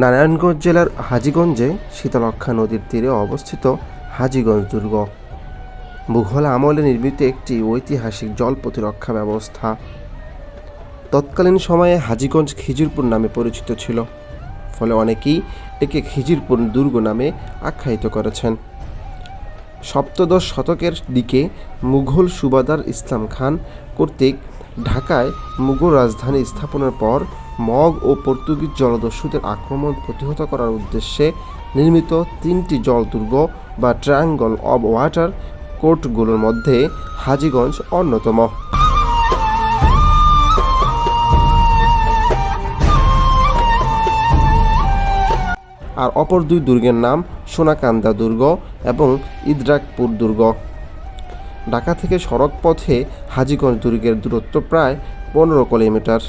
নারায়ণগঞ্জ জেলার হাজিগঞ্জে শীতলক্ষা নদীর তীরে অবস্থিত হাজিগঞ্জ দুর্গ। মুঘল আমলে নির্মিত একটি ঐতিহাসিক জল প্রতিরক্ষা ব্যবস্থা। তৎকালীন সময়ে হাজিগঞ্জ খিজিরপুর নামে পরিচিত ছিল, ফলে অনেকেই একে খিজিরপুর দুর্গ নামে আখ্যায়িত করেছেন। সপ্তদশ শতকের দিকে মুঘল সুবাদার ইসলাম খান কর্তৃক ঢাকায় মুঘল রাজধানী স্থাপনের পর মগ ও পর্তুগিজ জলদস্যুদের আক্রমণ প্রতিহত করার উদ্দেশ্যে নির্মিত তিনটি জলদুর্গ বা ট্রায়াঙ্গল অব ওয়াটার কোর্টগুলোর মধ্যে হাজীগঞ্জ অন্যতম। আর অপর দুই দুর্গের নাম সোনাকান্দা দুর্গ এবং ইদ্রাকপুর দুর্গ। ঢাকা থেকে সড়ক পথে হাজীগঞ্জ দুর্গের দূরত্ব প্রায় পনেরো কিলোমিটার।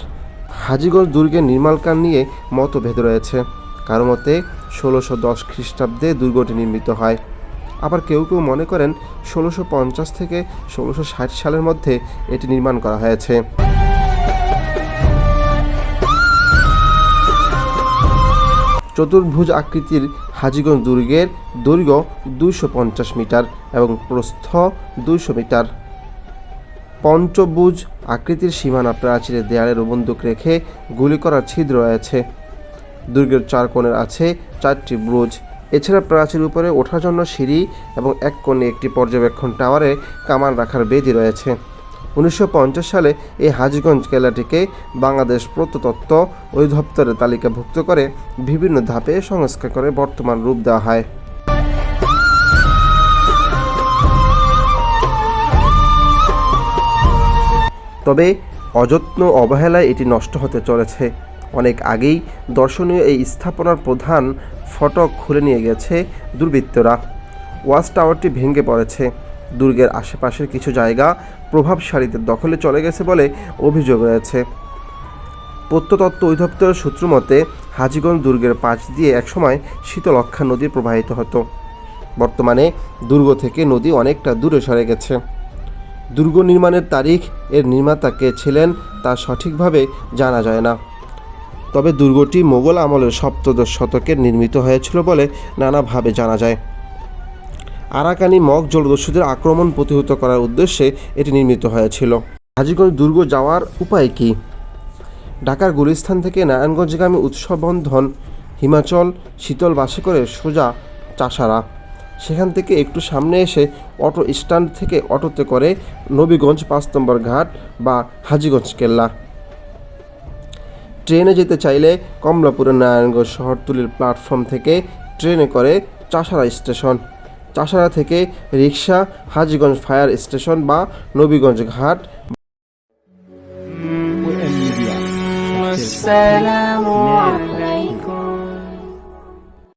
হাজিগঞ্জ দুর্গের নির্মাণকাল নিয়ে মতভেদ রয়েছে। কারও মতে, ষোলোশো দশ খ্রিস্টাব্দে দুর্গটি নির্মিত হয়। আবার কেউ কেউ মনে করেন, ষোলোশো পঞ্চাশ থেকে ষোলোশো ষাট সালের মধ্যে এটি নির্মাণ করা হয়েছে। চতুর্ভুজ আকৃতির হাজিগঞ্জ দুর্গের দৈর্ঘ্য দুইশো পঞ্চাশ মিটার এবং প্রস্থ দুইশো মিটার। পঞ্চভুজ আকৃতির সীমানা প্রাচীরের দেয়ালে বন্দুক রেখে গুলি করার ছিদ্র রয়েছে। দুর্গের চার কোণের আছে চারটি ব্রুজ। এছাড়া প্রাচীর উপরে ওঠার জন্য সিঁড়ি এবং এক কোণে একটি পর্যবেক্ষণ টাওয়ারে কামান রাখার বেদি রয়েছে। উনিশশো পঞ্চাশ সালে এই হাজগঞ্জ কেল্লাটিকে বাংলাদেশ প্রত্নতত্ত্ব অধিদপ্তরের তালিকাভুক্ত করে বিভিন্ন ধাপে সংস্কার করে বর্তমান রূপ দেওয়া হয়। তবে অযত্ন অবহেলায় এটি নষ্ট হতে চলেছে। অনেক আগেই দর্শনীয় এই স্থাপনার প্রধান ফটক খুলে নিয়ে গেছে দুর্বৃত্তরা। ওয়াচ টাওয়ারটি ভেঙে পড়েছে। দুর্গের আশেপাশের কিছু জায়গা প্রভাবশালীদের দখলে চলে গেছে বলে অভিযোগ রয়েছে। প্রত্নতত্ত্ব অধিদপ্তরের সূত্র মতে, হাজীগঞ্জ দুর্গের পাশ দিয়ে একসময় শীতলক্ষা নদী প্রবাহিত হতো। বর্তমানে দুর্গ থেকে নদী অনেকটা দূরে সরে গেছে। দুর্গ নির্মাণের তারিখ এর নির্মাতা কে ছিলেন তা সঠিকভাবে জানা যায় না। তবে দুর্গটি মোগল আমলের সপ্তদশ শতকে নির্মিত হয়েছিল বলে নানাভাবে জানা যায়। আরাকানি মগ জলদস্যুদের আক্রমণ প্রতিহত করার উদ্দেশ্যে এটি নির্মিত হয়েছিল। হাজীগঞ্জ দুর্গ যাওয়ার উপায় কী? ঢাকার গুলিস্থান থেকে নারায়ণগঞ্জগামী উৎসব বন্ধন হিমাচল, শীতল বাসে করে সোজা চাষারা। সেখান থেকে একটু সামনে এসে অটো স্ট্যান্ড থেকে অটোতে করে নবীগঞ্জ পাঁচ নম্বর ঘাট বা হাজিগঞ্জ কেল্লা। ট্রেনে যেতে চাইলে কমলাপুরের নারায়ণগঞ্জ শহরতলির প্ল্যাটফর্ম থেকে ট্রেনে করে চাষারা স্টেশন। চাষারা থেকে রিক্সা হাজীগঞ্জ ফায়ার স্টেশন বা নবীগঞ্জ ঘাট والسلام عليكم